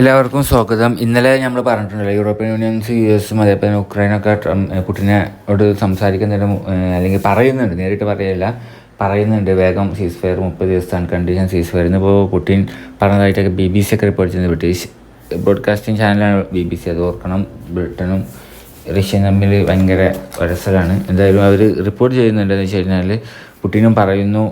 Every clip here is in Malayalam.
എല്ലാവർക്കും സ്വാഗതം. ഇന്നലെ നമ്മൾ പറഞ്ഞിട്ടുണ്ടല്ലോ യൂറോപ്യൻ യൂണിയൻസ് യു എസും അതേപോലെ ഉക്രൈനൊക്കെ പുടിനോട് സംസാരിക്കുന്നതിന് അല്ലെങ്കിൽ പറയുന്നുണ്ട് നേരിട്ട് പറയല്ല പറയുന്നുണ്ട് വേഗം സീസ് ഫയർ മുപ്പത് ദിവസത്തെ കണ്ടീഷൻ സീസ് ഫയർ ഇന്നിപ്പോൾ പുടിൻ പറഞ്ഞതായിട്ടൊക്കെ ബി ബി സി ഒക്കെ റിപ്പോർട്ട് ചെയ്യുന്നത് ബ്രിട്ടീഷ് ബ്രോഡ്കാസ്റ്റിംഗ് ചാനലാണ് ബി ബി സി അത് ഓർക്കണം. ബ്രിട്ടനും റഷ്യയും തമ്മിൽ ഭയങ്കര വരസലാണ് എന്തായാലും അവർ റിപ്പോർട്ട് ചെയ്യുന്നുണ്ടെന്ന് വെച്ച് കഴിഞ്ഞാൽ പുടിനും പറയുന്നു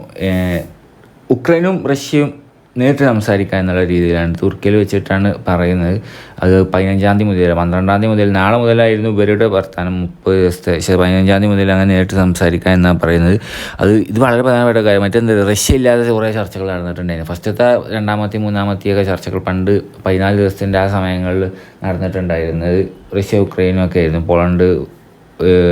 ഉക്രൈനും റഷ്യയും നേരിട്ട് സംസാരിക്കുക എന്നുള്ള രീതിയിലാണ് തുർക്കിയിൽ വെച്ചിട്ടാണ് പറയുന്നത്. അത് പതിനഞ്ചാം തീയതി മുതൽ പന്ത്രണ്ടാം തീയതി മുതൽ നാളെ മുതലായിരുന്നു ഇവരുടെ വർത്താനം. മുപ്പത് ദിവസത്തെ പക്ഷേ പതിനഞ്ചാം തീയതി മുതൽ അങ്ങനെ നേരിട്ട് സംസാരിക്കുക എന്നാണ് പറയുന്നത്. അത് ഇത് വളരെ പ്രധാനപ്പെട്ട കാര്യം. മറ്റെന്ത് റഷ്യ ഇല്ലാതെ കുറേ ചർച്ചകൾ നടന്നിട്ടുണ്ടായിരുന്നു. ഫസ്റ്റത്തെ രണ്ടാമത്തെ മൂന്നാമത്തെയൊക്കെ ചർച്ചകൾ പണ്ട് പതിനാല് ദിവസത്തിന്റെ ആ സമയങ്ങളിൽ നടന്നിട്ടുണ്ടായിരുന്നത് റഷ്യ ഉക്രൈനും ഒക്കെ ആയിരുന്നു. പോളണ്ട്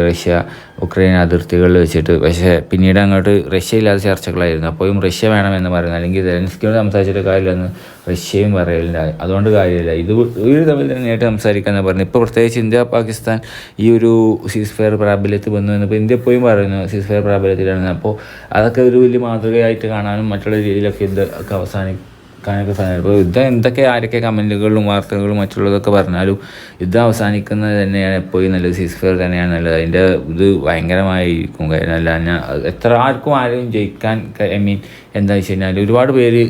റഷ്യ ഉക്രൈൻ അതിർത്തികളിൽ വെച്ചിട്ട്. പക്ഷേ പിന്നീട് അങ്ങോട്ട് റഷ്യ ചർച്ചകളായിരുന്നു. അപ്പോഴും റഷ്യ വേണമെന്ന് പറയുന്നത്. അല്ലെങ്കിൽ ജലൻസ്കിയോട് സംസാരിച്ചിട്ട് കാര്യമില്ലെന്ന് റഷ്യയും പറയലില്ല. അതുകൊണ്ട് കാര്യമില്ല. ഇത് ഒരു തമ്മിൽ തന്നെ നേരിട്ട് സംസാരിക്കാമെന്ന് പറഞ്ഞു ഇപ്പോൾ പ്രത്യേകിച്ച് ഇന്ത്യ പാകിസ്ഥാൻ ഈ ഒരു സീസ് ഫയർ പ്രാബല്യത്തിൽ വന്നു എന്നപ്പോൾ ഇന്ത്യ എപ്പോഴും പറയുന്നു സീസ് ഫയർ പ്രാബല്യത്തിലാണ്. അപ്പോൾ അതൊക്കെ ഒരു വലിയ മാതൃകയായിട്ട് കാണാനും മറ്റുള്ള രീതിയിലൊക്കെ ഇത് അവസാനിക്കും കാണാനൊക്കെ സാധനം ഇപ്പോൾ യുദ്ധം എന്തൊക്കെ ആരൊക്കെ കമന്റുകളിലും വാർത്തകളും മറ്റുള്ളതൊക്കെ പറഞ്ഞാലും യുദ്ധം അവസാനിക്കുന്നത് തന്നെയാണ് എപ്പോഴും നല്ലത്. സീസ് ഫെയർ തന്നെയാണ് നല്ലത്. അതിന്റെ ഇത് ഭയങ്കരമായിരിക്കും. കാര്യം അല്ല ഞാൻ എത്ര ആർക്കും ആരെയും ജയിക്കാൻ ഐ മീൻ എന്താ വെച്ച് കഴിഞ്ഞാൽ ഒരുപാട് പേര്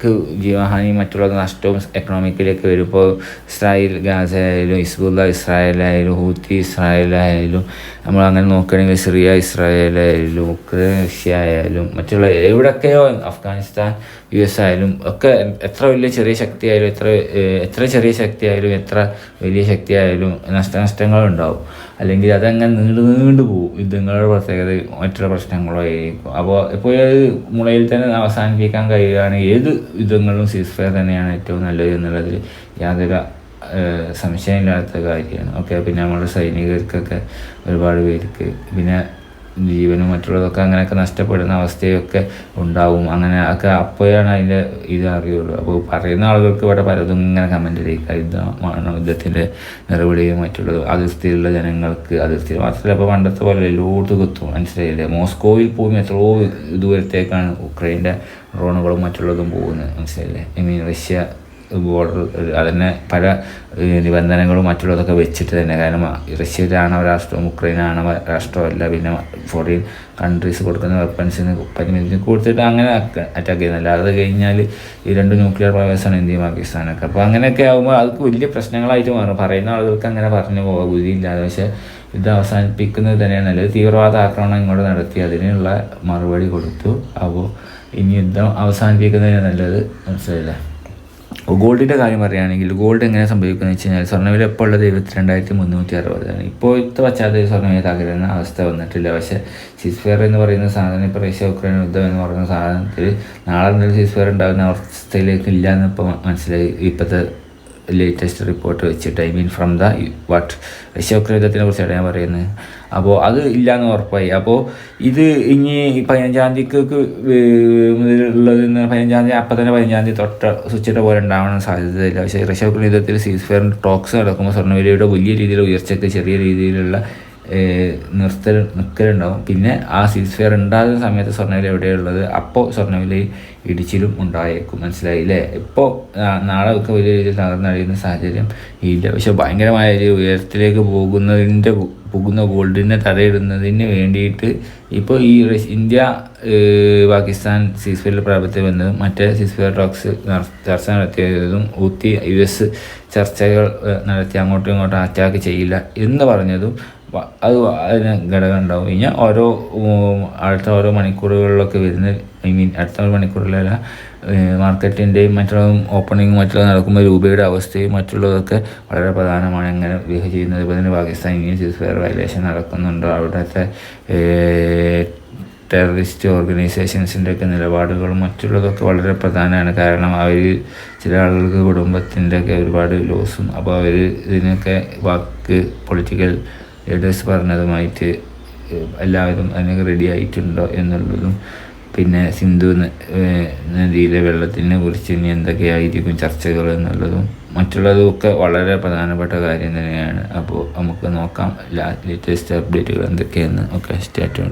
ക്ക് ജീവഹാനി മറ്റുള്ള നഷ്ടവും എക്കണോമിക്കലിയൊക്കെ വരും ഇപ്പോൾ ഇസ്രായേൽ ഗാസ ആയാലും ഇസ്ബുല്ല ഇസ്രായേലായാലും ഹൂത്തി ഇസ്രായേലായാലും നമ്മൾ അങ്ങനെ നോക്കുകയാണെങ്കിൽ സിറിയ ഇസ്രായേലായാലും ഉക്രൈൻ റഷ്യ ആയാലും മറ്റുള്ള എവിടെയൊക്കെയോ അഫ്ഗാനിസ്ഥാൻ യു എസ് ആയാലും ഒക്കെ എത്ര വലിയ ചെറിയ ശക്തിയായാലും എത്ര എത്ര ചെറിയ ശക്തിയായാലും എത്ര വലിയ ശക്തിയായാലും നഷ്ടനഷ്ടങ്ങളുണ്ടാവും അല്ലെങ്കിൽ അതങ്ങനെ നീണ്ടു നീണ്ടു പോകും. യുദ്ധങ്ങളുടെ പ്രത്യേകത മറ്റുള്ള പ്രശ്നങ്ങളോ ആയിരിക്കും. അപ്പോൾ ഇപ്പോൾ അത് മുളയിൽ തന്നെ അവസാനിപ്പിക്കാൻ കഴിയുകയാണെങ്കിൽ ഏത് യുദ്ധങ്ങളിലും സീസ് ഫയർ തന്നെയാണ് ഏറ്റവും നല്ലത് എന്നുള്ളതിൽ യാതൊരു സംശയമില്ലാത്ത കാര്യമാണ്. ഓക്കെ പിന്നെ നമ്മുടെ സൈനികർക്കൊക്കെ ഒരുപാട് പേർക്ക് പിന്നെ ജീവനും മറ്റുള്ളതൊക്കെ അങ്ങനെയൊക്കെ നഷ്ടപ്പെടുന്ന അവസ്ഥയൊക്കെ ഉണ്ടാവും. അങ്ങനെ ഒക്കെ അപ്പോഴാണ് അതിന്റെ ഇത് അറിയുള്ളൂ. അപ്പോൾ പറയുന്ന ആളുകൾക്ക് ഇവിടെ പലതും ഇങ്ങനെ കമന്റ് ചെയ്യിക്കുക യുദ്ധമാണ് യുദ്ധത്തിന്റെ നിറവിളിയും മറ്റുള്ളതും അതിർത്തിയിലുള്ള ജനങ്ങൾക്ക് അതിർത്തി മാത്രമല്ല ഇപ്പോൾ പണ്ടത്തെ പോലെ എല്ലായിടത്തും കുത്തും. മനസ്സിലായില്ലേ? മോസ്കോയിൽ പോയി എത്രയോ ദൂരത്തേക്കാണ് ഉക്രൈന്റെ ഡ്രോണുകളും മറ്റുള്ളതും പോകുന്നത്. മനസ്സിലായില്ലേ? ഐ മീൻ റഷ്യ ബോർഡർ അതിനെ പല നിബന്ധനകളും മറ്റുള്ളതൊക്കെ വെച്ചിട്ട് തന്നെ. കാരണം റഷ്യ ഒരു ആണവ രാഷ്ട്രവും ഉക്രൈൻ ആണവ രാഷ്ട്രമല്ല. പിന്നെ ഫോറിൻ കൺട്രീസ് കൊടുക്കുന്ന വെപ്പൺസിന് പരിമിതി കൊടുത്തിട്ട് അങ്ങനെ അറ്റാക്ക് ചെയ്യുന്നില്ല. അത് കഴിഞ്ഞാൽ ഈ രണ്ട് ന്യൂക്ലിയർ പവേഴ്സാണ് ഇന്ത്യയും പാകിസ്ഥാനൊക്കെ. അപ്പോൾ അങ്ങനെയൊക്കെ ആകുമ്പോൾ അതൊക്കെ വലിയ പ്രശ്നങ്ങളായിട്ട് മാറും. പറയുന്ന ആളുകൾക്ക് അങ്ങനെ പറഞ്ഞു പോകാൻ ബുദ്ധിയില്ലാതെ. പക്ഷേ ഇത് അവസാനിപ്പിക്കുന്നത് തന്നെയാണ്. നല്ലത് തീവ്രവാദ ആക്രമണം ഇങ്ങോട്ട് നടത്തി. അതിനുള്ള മറുപടി കൊടുത്തു. അപ്പോൾ ഇനി യുദ്ധം അവസാനിപ്പിക്കുന്നതിന് നല്ലത്. മനസ്സിലായില്ലേ? ഗോൾഡിന്റെ കാര്യം പറയുകയാണെങ്കിൽ ഗോൾഡ് എങ്ങനെ സംഭവിക്കുന്നത് വെച്ച് കഴിഞ്ഞാൽ സ്വർണവില ഇപ്പോൾ ഉള്ളത് ഇരുപത്തി രണ്ടായിരത്തി മുന്നൂറ്റി അറുപതാണ്. ഇപ്പോഴത്തെ പശ്ചാത്തലത്തിൽ സ്വർണവില തകരുന്ന അവസ്ഥ വന്നിട്ടില്ല. പക്ഷേ സിസ്ഫെയർ എന്ന് പറയുന്ന സാധനം ഇപ്പോൾ റഷ്യ ഉക്രൈൻ യുദ്ധം എന്ന് പറയുന്ന സാധനത്തിൽ നാളെ എന്തെങ്കിലും സിസ്ഫെയർ ഉണ്ടാകുന്ന അവസ്ഥയിലേക്ക് ഇല്ല എന്ന് ഇപ്പോൾ മനസ്സിലായി. ഇപ്പോഴത്തെ ലേറ്റസ്റ്റ് റിപ്പോർട്ട് വെച്ചിട്ട് I mean from the what ശവക്രയുദ്ധത്തിനെ കുറിച്ചാണ് ഞാൻ പറയുന്നത്. അപ്പോൾ അത് ഇല്ലയെന്ന് ഉറപ്പായി. അപ്പോൾ ഇത് ഇനി പതിനഞ്ചാം തീയതിക്ക് മുതലുള്ളത് പതിനഞ്ചാം തീയതി അപ്പം തന്നെ പതിനഞ്ചാം തീയതി തൊട്ട സ്വിച്ചിട്ട പോലെ ഉണ്ടാവാൻ സാധ്യതയില്ല. പക്ഷേ റഷ്യ യുദ്ധത്തിൽ സീസ് ഫെയറിന്റെ ടോക്സ് നടക്കുമ്പോൾ സ്വർണവിലയുടെ വലിയ രീതിയിൽ ഉയർച്ചയ്ക്ക് ചെറിയ രീതിയിലുള്ള നിർത്തൽ നിൽക്കലുണ്ടാവും പിന്നെ ആ സീസ് ഫെയർ ഉണ്ടാകുന്ന സമയത്ത് സ്വർണവില എവിടെയുള്ളത്? അപ്പോൾ സ്വർണവില ഇടിച്ചിലും ഉണ്ടായേക്കും. മനസ്സിലായില്ലേ ഇപ്പോൾ നാളെ ഒക്കെ വലിയ രീതിയിൽ തകർന്നടിയുന്ന സാഹചര്യം ഇല്ല. പക്ഷെ ഭയങ്കരമായ ഒരു ഉയരത്തിലേക്ക് പോകുന്നതിന്റെ പോകുന്ന ഗോൾഡിനെ തടയിടുന്നതിന് വേണ്ടിയിട്ട് ഇപ്പോൾ ഈ ഇന്ത്യ പാകിസ്ഥാൻ പാകിസ്ഥാൻ ഫെയറിൽ പ്രാബല്യത്തിൽ വന്നതും മറ്റേ സീസ്ഫെയർ ടോക്സ് നട- ചർച്ച നടത്തിയതും ഊത്തി യു എസ് ചർച്ചകൾ നടത്തി അങ്ങോട്ടും ഇങ്ങോട്ടും അറ്റാക്ക് ചെയ്യില്ല എന്ന് പറഞ്ഞതും അത് അതിന് ഘടകം ഉണ്ടാവും. കഴിഞ്ഞാൽ ഓരോ അടുത്ത ഓരോ മണിക്കൂറുകളിലൊക്കെ വരുന്ന ഐ മീൻ അടുത്ത ഒരു മണിക്കൂറിലല്ല മാർക്കറ്റിന്റെയും മറ്റുള്ളതും ഓപ്പണിങ്ങും മറ്റുള്ള നടക്കുമ്പോൾ രൂപയുടെ അവസ്ഥയും മറ്റുള്ളതൊക്കെ വളരെ പ്രധാനമാണ്. എങ്ങനെ ബിഹേവ് ചെയ്യുന്നത്? ഇപ്പോൾ തന്നെ പാകിസ്ഥാൻ ഇന്ത്യൻ സീസ്ഫെയർ വയലേഷൻ നടക്കുന്നുണ്ടോ? അവിടുത്തെ ടെററിസ്റ്റ് ഓർഗനൈസേഷൻസിന്റെ ഒക്കെ നിലപാടുകളും മറ്റുള്ളതൊക്കെ വളരെ പ്രധാനമാണ്. കാരണം അവർ ചില ആളുകൾക്ക് കുടുംബത്തിന്റെ ഒക്കെ ഒരുപാട് ലോസും അപ്പോൾ അവർ ഇതിനൊക്കെ വാക്ക് പൊളിറ്റിക്കൽ ലീഡേഴ്സ് പറഞ്ഞതുമായിട്ട് എല്ലാവരും അതിന് റെഡി ആയിട്ടുണ്ടോ എന്നുള്ളതും പിന്നെ സിന്ധു നദിയിലെ വെള്ളത്തിനെ കുറിച്ച് ഇനി എന്തൊക്കെയായിരിക്കും ചർച്ചകൾ എന്നുള്ളതും മറ്റുള്ളതും ഒക്കെ വളരെ പ്രധാനപ്പെട്ട കാര്യം തന്നെയാണ്. അപ്പോൾ നമുക്ക് നോക്കാം ലേറ്റസ്റ്റ് അപ്ഡേറ്റുകൾ എന്തൊക്കെയെന്ന്. ഒക്കെ സ്റ്റാറ്റ്